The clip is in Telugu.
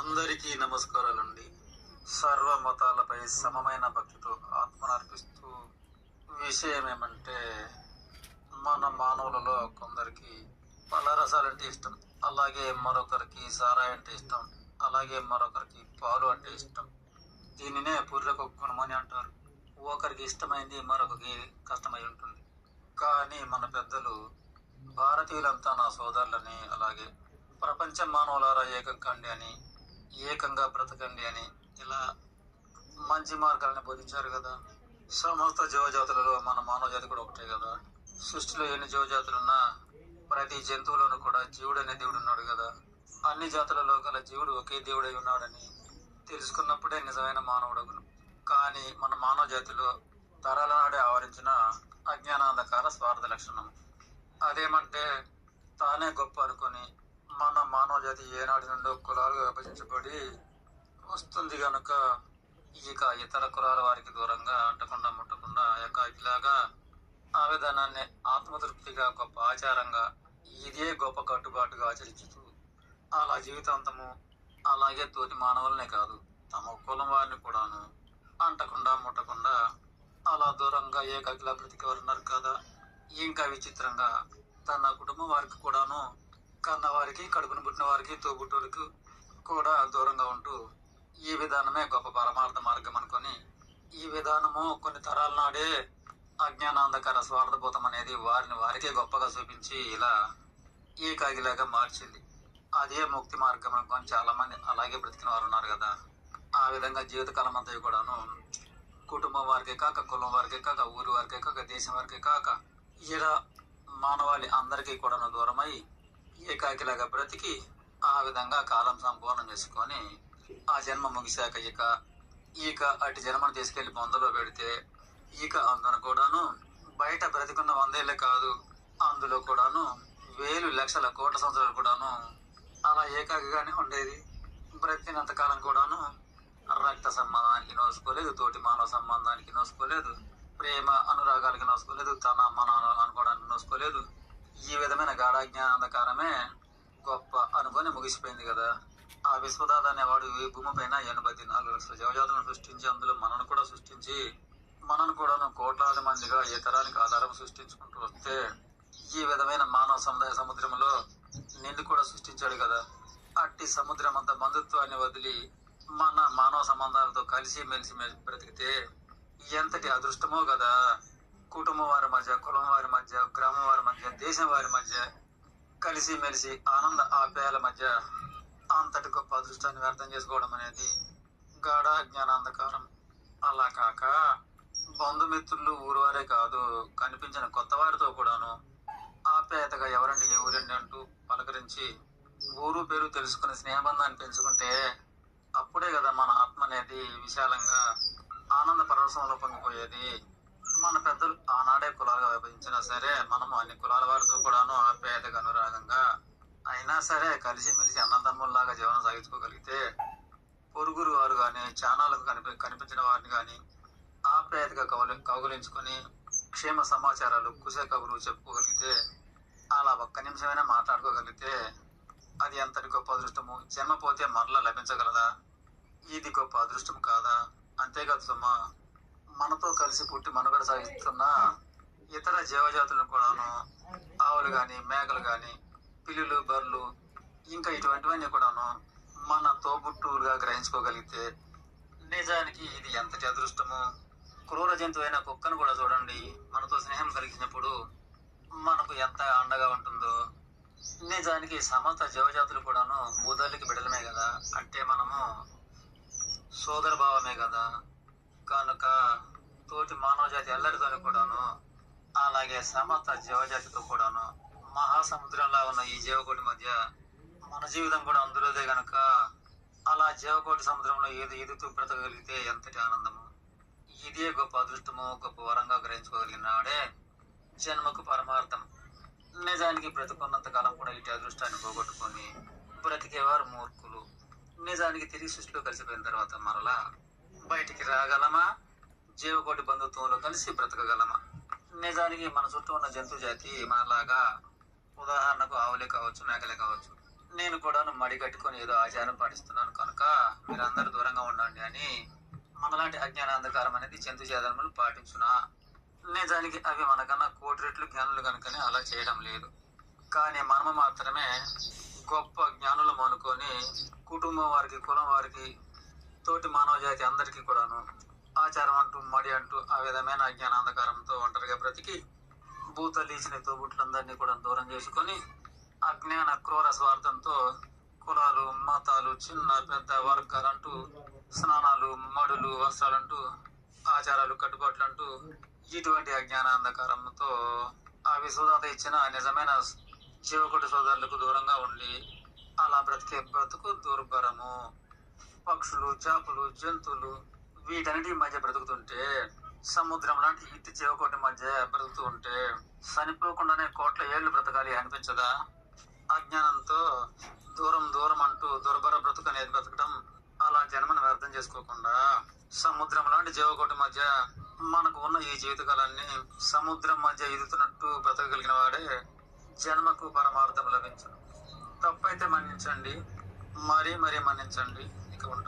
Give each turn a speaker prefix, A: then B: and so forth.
A: అందరికీ నమస్కారాలండి. సర్వ మతాలపై సమమైన భక్తితో ఆత్మనర్పిస్తూ విషయం ఏమంటే మన మానవులలో కొందరికి పలరసాలంటే ఇష్టం అలాగే మరొకరికి సారాయి అంటే ఇష్టం అలాగే మరొకరికి పాలు అంటే ఇష్టం. దీనినే పూర్లకు గుణమని అంటారు. ఒకరికి ఇష్టమైంది మరొకరికి కష్టమై ఉంటుంది. కానీ మన పెద్దలు భారతీయులంతా నా సోదరులని అలాగే ప్రపంచ మానవులారా ఏకం కండి అని ఏకంగా బ్రతకండి అని ఇలా మంచి మార్గాలను బోధించారు కదా. సమస్త జీవజాతులలో మన మానవజాతి కూడా ఒకటే కదా. సృష్టిలో ఎన్ని జీవజాతులున్నా ప్రతి జంతువులోనూ కూడా జీవుడు అనే దేవుడు ఉన్నాడు కదా. అన్ని జాతులలో గల జీవుడు ఒకే దేవుడై ఉన్నాడని తెలుసుకున్నప్పుడే నిజమైన మానవుడగును కానీ మన మానవ జాతిలో తరాల నాడే ఆవరించిన అజ్ఞానాంధకార స్వార్థ లక్షణం. అదేమంటే తానే గొప్ప అనుకొని మన మానవ జాతి ఏనాటి నుండో కులాలుగా విభజించబడి వస్తుంది గనుక ఇక ఇతర కులాల వారికి దూరంగా అంటకుండా ముట్టకుండా ఏకాకిలాగా ఆ విధానాన్ని ఆత్మతృప్తిగా గొప్ప ఆచారంగా ఇదే గొప్ప కట్టుబాటుగా ఆచరించుతూ అలా జీవితాంతము అలాగే తోటి మానవులనే కాదు తమ కులం వారిని కూడాను అంటకుండా ముట్టకుండా అలా దూరంగా ఏకాకిలా బ్రతికేవారు ఉన్నారు కదా. ఇంకా విచిత్రంగా తన కుటుంబం వారికి కూడాను కన్న వారికి కడుపును పుట్టిన వారికి తోబుట్టువులకు కూడా దూరంగా ఉంటూ ఈ విధానమే గొప్ప పరమార్థ మార్గం అనుకొని ఈ విధానము కొన్ని తరాల నాడే అజ్ఞానాంధకార స్వార్థభూతం అనేది వారిని వారికే గొప్పగా చూపించి ఇలా ఏకాగిలాగా మార్చింది. అదే ముక్తి మార్గం అనుకొని చాలా మంది అలాగే బ్రతికిన వారు ఉన్నారు కదా. ఆ విధంగా జీవితకాలం అంతా కూడాను కుటుంబం వారికే కాక కులం వారికే కాక ఊరి వారికే కాక దేశం వారికే కాక ఇలా మానవాళి అందరికీ కూడాను దూరమై ఏకాకిలాగా బ్రతికి ఆ విధంగా కాలం సంపూర్ణం చేసుకొని ఆ జన్మ ముగిశాక ఇక ఈక అటు జన్మను తీసుకెళ్ళి బొందలో పెడితే ఈక అందున కూడాను బయట బ్రతికున్న వందేళ్ళే కాదు అందులో కూడాను వేలు లక్షల కోట్ల సంవత్సరాలు కూడాను అలా ఏకాకిగానే ఉండేది. బ్రతికినంత కాలం కూడాను రక్త సంబంధానికి నోసుకోలేదు తోటి మానవ సంబంధానికి నోసుకోలేదు ప్రేమ అనురాగాలకి నోసుకోలేదు తన మన అనుకోవడానికి నోసుకోలేదు ఈ విధమైన గాఢాజ్ఞానందకారమే గొప్ప అనుకొని ముగిసిపోయింది కదా. ఆ విశ్వదాథ అనేవాడు ఈ భూమిపైన ఎనభై నాలుగు లక్షల జీవజాతులను సృష్టించి అందులో మనను కూడా సృష్టించి మనను కూడా కోట్లాది మందిగా ఏ తరానికి ఆధారం సృష్టించుకుంటూ వస్తే ఈ విధమైన మానవ సముదాయ సముద్రంలో నిన్ను కూడా సృష్టించాడు కదా. అట్టి సముద్రం అంత బంధుత్వాన్ని వదిలి మన మానవ సంబంధాలతో కలిసి మెలిసి మెలిసి బ్రతికితే ఎంతటి అదృష్టమో కదా. కుటుంబం వారి మధ్య కులం వారి మధ్య గ్రామం వారి మధ్య దేశం వారి మధ్య కలిసి మెలిసి ఆనంద ఆప్యాయాల మధ్య అంతటి గొప్ప అదృష్టాన్ని వ్యర్థం చేసుకోవడం అనేది గాఢ జ్ఞానాంధకారం. అలా కాక బంధుమిత్రులు ఊరువారే కాదు కనిపించిన కొత్త వారితో కూడాను ఆప్యాయతగా ఎవరండి ఏ ఊరండి అంటూ పలకరించి ఊరు పేరు తెలుసుకుని స్నేహబంధాన్ని పెంచుకుంటే అప్పుడే కదా మన ఆత్మ అనేది విశాలంగా ఆనంద పరవశంలో పొంగిపోయేది. మన పెద్దలు ఆనాడే కులాలుగా విభజించినా సరే మనము అన్ని కులాల వారితో కూడాను ఆప్యాయతగా అనురాగంగా అయినా సరే కలిసిమెలిసి అన్నదమ్ముల్లాగా జీవనం సాగించుకోగలిగితే పొరుగురు వారు కానీ చానాలకు కనిపి కనిపించిన వారిని కానీ ఆప్యాయతగా కౌలి కౌగులించుకొని క్షేమ సమాచారాలు కుశ కబురు చెప్పుకోగలిగితే అలా ఒక్క నిమిషమైనా మాట్లాడుకోగలిగితే అది ఎంతటి గొప్ప అదృష్టము? జన్మ పోతే మరలా లభించగలదా? ఇది గొప్ప అదృష్టం కాదా? అంతేకాదు సుమ్మా మనతో కలిసి పుట్టి మనుగడ సాగిస్తున్న ఇతర జీవజాతులను కూడాను ఆవులు కానీ మేకలు కానీ పిల్లులు బర్రెలు ఇంకా ఇటువంటివన్నీ కూడాను మన తోబుట్టువులుగా గ్రహించుకోగలిగితే నిజానికి ఇది ఎంత అదృష్టము క్రూర జంతువు అయిన కుక్కను కూడా చూడండి. మనతో స్నేహం కలిగినప్పుడు మనకు ఎంత అండగా ఉంటుందో. నిజానికి సమస్త జీవజాతులు కూడాను భూతాలకి బిడలమే కదా. అంటే మనము సోదర భావమే కదా. కనుక మానవ జాతి ఎల్లరితోని కూడాను అలాగే సమత జీవజాతితో కూడాను మహాసముద్రంలా ఉన్న ఈ జీవకోటి మధ్య మన జీవితం కూడా అందులోదే గనక అలా జీవకోటి సముద్రంలో ఏది ఈదుతూ బ్రతకగలిగితే ఎంతటి ఆనందము? ఇదే గొప్ప అదృష్టము గొప్ప వరంగా గ్రహించుకోగలిగినాడే జన్మకు పరమార్థం. నిజానికి బ్రతుకున్నంత కాలం కూడా ఇటు అదృష్టాన్ని పోగొట్టుకొని బ్రతికేవారు మూర్ఖులు. నిజానికి తిరిగి సృష్టిలో కలిసిపోయిన తర్వాత మరలా బయటికి రాగలమా? జీవకోటి బంధుత్వంలో కలిసి బ్రతకగలమా? నిజానికి మన చుట్టూ ఉన్న జంతు జాతి మనలాగా ఉదాహరణకు ఆవులే కావచ్చు మేకలే కావచ్చు. నేను కూడా మడి కట్టుకొని ఏదో ఆచారం పాటిస్తున్నాను కనుక మీరందరూ దూరంగా ఉండండి అని మనలాంటి అజ్ఞాన అంధకారం అనేది జంతు జాతములు పాటించునా? నిజానికి అవి మనకన్నా కోటి రెట్లు జ్ఞానులు కనుకనే అలా చేయడం లేదు. కానీ మనము మాత్రమే గొప్ప జ్ఞానులు అనుకొని కుటుంబం వారికి కులం వారికి తోటి మానవ జాతి అందరికీ కూడాను ఆచారం అంటూ మడి అంటూ ఆ విధమైన అజ్ఞాన అంధకారంతో ఒంటరిగా బ్రతికి భూతలీచిన తోబుట్లందరినీ కూడా దూరం చేసుకొని అజ్ఞాన క్రూర స్వార్థంతో కులాలు మతాలు చిన్న పెద్ద వర్గాలు అంటూ స్నానాలు మడులు వస్త్రాలంటూ ఆచారాలు కట్టుబాట్లు అంటూ ఇటువంటి అజ్ఞాన అంధకారంతో ఆ విశ్వదాత ఇచ్చిన నిజమైన జీవకుడి సోదరులకు దూరంగా ఉండి అలా బ్రతికే బ్రతుకు దుర్భరము. పక్షులు చేపలు జంతువులు వీటన్నిటి మధ్య బ్రతుకుతుంటే సముద్రం లాంటి ఇట్టి జీవకోటి మధ్య బ్రతుకుతూ ఉంటే చనిపోకుండానే కోట్ల ఏళ్ళు బ్రతకాలి అనిపించదా? అజ్ఞానంతో దూరం దూరం అంటూ దుర్భర బ్రతుకు అనేది బ్రతకడం అలా జన్మను వ్యర్థం చేసుకోకుండా సముద్రం లాంటి జీవకోటి మధ్య మనకు ఉన్న ఈ జీవితకాలాన్ని సముద్రం మధ్య ఈదుతున్నట్టు బ్రతకగలిగిన వాడే జన్మకు పరమార్థం లభించడం. తప్పైతే మన్నించండి. మరీ మరీ మన్నించండి. ఇక ఉంటాను.